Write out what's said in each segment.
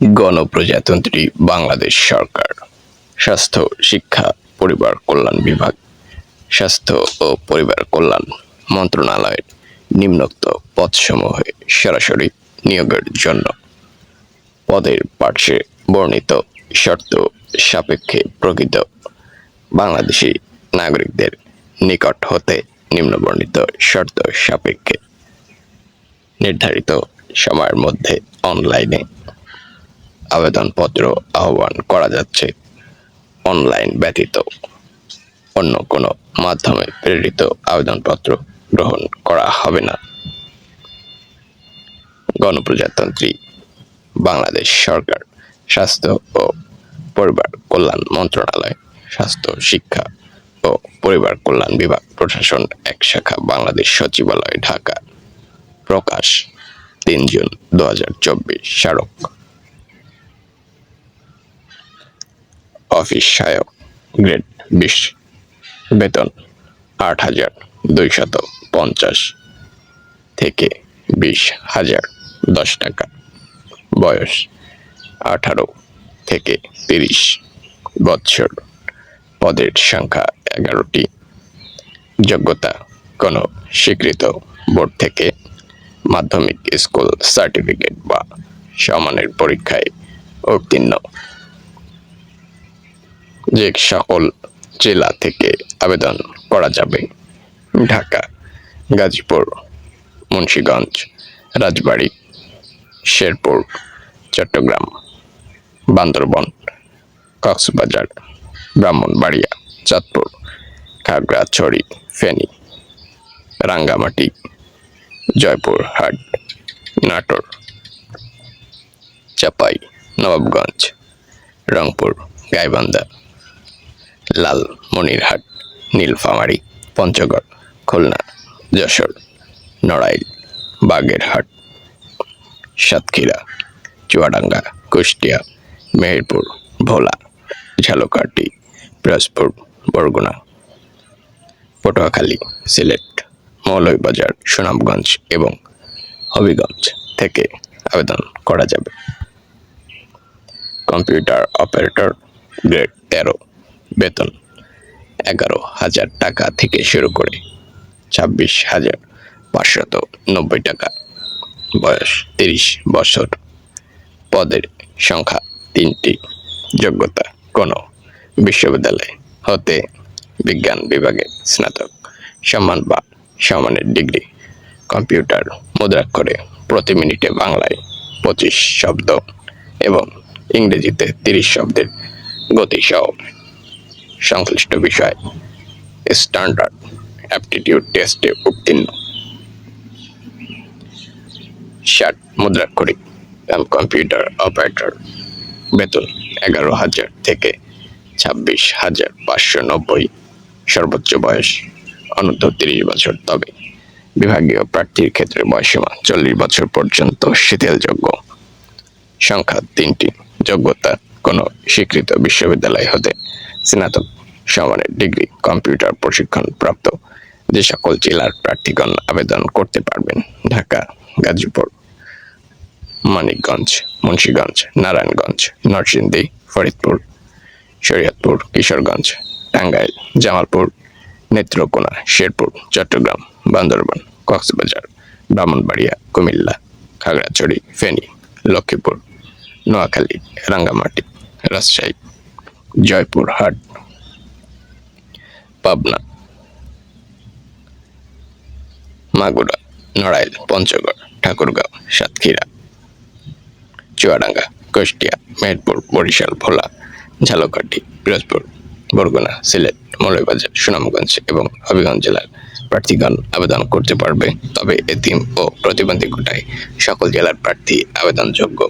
গণপ্রজাতন্ত্রী বাংলাদেশ সরকার, স্বাস্থ্য, শিক্ষা, পরিবার কল্যাণ বিভাগ, স্বাস্থ্য ও পরিবার কল্যাণ মন্ত্রণালয়ের নিম্নোক্ত পদসমূহে সরাসরি নিয়োগের জন্য পদের পার্শ্বে বর্ণিত শর্ত সাপেক্ষে প্রকৃত বাংলাদেশি নাগরিকদের নিকট হতে নিম্নবর্ণিত শর্ত সাপেক্ষে নির্ধারিত সময়ের মধ্যে অনলাইনে আবেদনপত্র আহ্বান করা যাচ্ছে অনলাইন ব্যতীত অন্য কোনো মাধ্যমে প্রেরিত আবেদনপত্র গ্রহণ করা হবে না। গণপ্রজাতন্ত্রী বাংলাদেশ সরকার, স্বাস্থ্য ও পরিবার কল্যাণ মন্ত্রণালয়, স্বাস্থ্য, শিক্ষা ও পরিবার কল্যাণ বিভাগ, প্রশাসন এক শাখা, বাংলাদেশ সচিবালয়, ঢাকা। প্রকাশ, তিন জুন দু হাজার চব্বিশ, স্মারক। অফিস সহায়ক গ্রেড বিশ। বেতন আট হাজার দুইশত পঞ্চাশ থেকে বিশ হাজার দশ টাকা। বয়স আঠারো থেকে তিরিশ বৎসর পদের সংখ্যা এগারোটি। যোগ্যতা কোনো স্বীকৃত বোর্ড থেকে মাধ্যমিক স্কুল সার্টিফিকেট বা সমানের পরীক্ষায় উত্তীর্ণ যে সকল জেলা থেকে আবেদন করা যাবে। ঢাকা, গাজীপুর, মুন্সীগঞ্জ, রাজবাড়ী, শেরপুর, চট্টগ্রাম, বান্দরবন, কক্সবাজার, ব্রাহ্মণবাড়িয়া, চাঁদপুর, খাগড়াছড়ি, ফেনী, রাঙ্গামাটি, জয়পুরহাট, নাটোর, চাপাই, নবাবগঞ্জ, রংপুর, গাইবান্ধা লালমনিরহাট নীলফামারী, পঞ্চগড়, খুলনা, যশোর, নড়াইল, বাগেরহাট, সাতক্ষীরা, চুয়াডাঙ্গা, কুষ্টিয়া, মেহেরপুর, ভোলা, ঝালকাঠি, পিরোজপুর, বরগুনা, পটুয়াখালী, সিলেট, মৌলভীবাজার, সুনামগঞ্জ এবং হবিগঞ্জ থেকে আবেদন করা যাবে। কম্পিউটার অপারেটর গ্রেড তেরো। বেতন। এগারো হাজার টাকা থেকে শুরু করে ছাব্বিশ হাজার পাঁচশত নব্বই টাকা। বয়স তিরিশ বছর। পদের সংখ্যা তিনটি। যোগ্যতা কোনো। বিশ্ববিদ্যালয় হতে বিজ্ঞান বিভাগে স্নাতক। সম্মান বা সম্মানের ডিগ্রি। কম্পিউটার মুদ্রাক্ষরে প্রতি মিনিটে বাংলায় পঁচিশ শব্দ এবং ইংরেজিতে তিরিশ শব্দের গতিসহ সংশ্লিষ্ট বিষয়। স্ট্যান্ডার্ড অ্যাপটিটিউড টেস্টে উত্তীর্ণ। ষাট এবং কম্পিউটার অপারেটর বেতন এগারো হাজার থেকে ছাব্বিশ হাজার পাঁচশো নব্বই, সর্বোচ্চ বয়স অনূর্ধ্ব তিরিশ বছর। তবে বিভাগীয় প্রার্থীর ক্ষেত্রে বয়সীমা চল্লিশ বছর পর্যন্ত শিথিলযোগ্য সংখ্যা তিনটি। যোগ্যতা কোনো স্বীকৃত বিশ্ববিদ্যালয় হতে স্নাতক সমানের ডিগ্রি কম্পিউটার প্রশিক্ষণ প্রাপ্ত যে সকল জেলার প্রার্থীগণ আবেদন করতে পারবেন। ঢাকা, গাজীপুর, মানিকগঞ্জ, মুন্সীগঞ্জ, নারায়ণগঞ্জ, নরসিংদী, ফরিদপুর, শরীয়তপুর, কিশোরগঞ্জ, টাঙ্গাইল, জামালপুর, নেত্রকোনা, শেরপুর, চট্টগ্রাম, বান্দরবান, কক্সবাজার, ব্রাহ্মণবাড়িয়া, কুমিল্লা, খাগড়াছড়ি, ফেনী, লক্ষ্মীপুর। নোয়াখালী, রাঙ্গামাটি, রাজশাহী, জয়পুরহাট, পাবনা, মাগুরা, নড়াইল, পঞ্চগড়, ঠাকুরগাঁও, সাতক্ষীরা, চুয়াডাঙ্গা, কুষ্টিয়া, মেহেরপুর, বরিশাল, ভোলা, ঝালকাঠি, পিরোজপুর, বরগুনা, সিলেট, মৌলভীবাজার, সুনামগঞ্জ এবং হবিগঞ্জ জেলার প্রার্থীগণ আবেদন করতে পারবে। তবে এতিম ও প্রতিবন্ধী কোটায় সকল জেলার প্রার্থী আবেদনযোগ্য।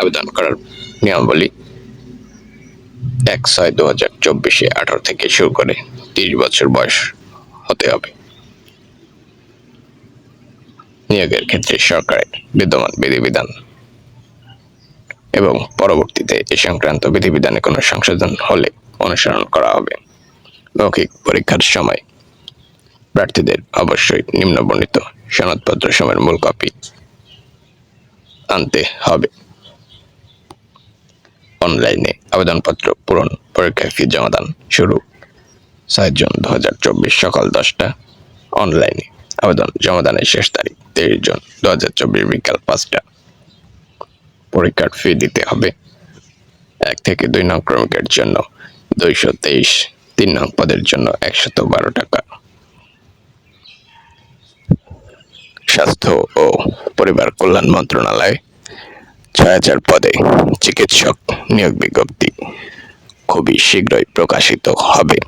আবেদন করার নিয়মাবলী এক ছয় দু হাজার চব্বিশে আঠারো থেকে শুরু করে তিরিশ বছর বয়স হতে হবে। নিয়োগের ক্ষেত্রে সরকারের বিদ্যমান বিধিবিধান এবং পরবর্তীতে এ সংক্রান্ত বিধিবিধানে কোনো সংশোধন হলে অনুসরণ করা হবে। মৌখিক পরীক্ষার সময় প্রার্থীদের অবশ্যই নিম্নবর্ণিত সনদপত্র সময়ের মূল কপি আনতে হবে। অনলাইনে আবেদনপত্র পূরণ পরীক্ষায় ফি জমাদান শুরু। ছয় জুন দু হাজার চব্বিশ সকাল দশটা। অনলাইনে আবেদন জমাদানের শেষ তারিখ তেইশ জুন দু হাজার চব্বিশ বিকাল পাঁচটা। পরীক্ষার ফি দিতে হবে এক থেকে দুই নং ক্রমিকের জন্য দুইশো তেইশ, তিন নং পদের জন্য একশত বারো টাকা। স্বাস্থ্য ও পরিবার কল্যাণ মন্ত্রণালয় ছয় হাজার পদে চিকিৎসক নিয়োগ বিজ্ঞপ্তি খুবই শীঘ্রই প্রকাশিত হবে।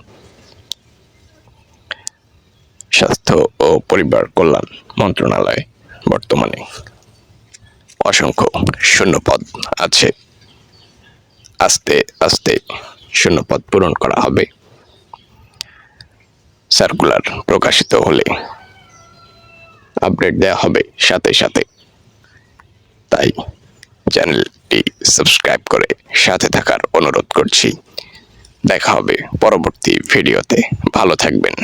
স্বাস্থ্য ও পরিবার কল্যাণ মন্ত্রণালয় বর্তমানে অসংখ্য শূন্যপদ আছে। আস্তে আস্তে শূন্যপদ পূরণ করা হবে। সার্কুলার প্রকাশিত হলে আপডেট দেওয়া হবে সাথে সাথে। তাই চ্যানেলটি সাবস্ক্রাইব করে সাথে থাকার অনুরোধ করছি। দেখা হবে পরবর্তী ভিডিওতে। ভালো থাকবেন।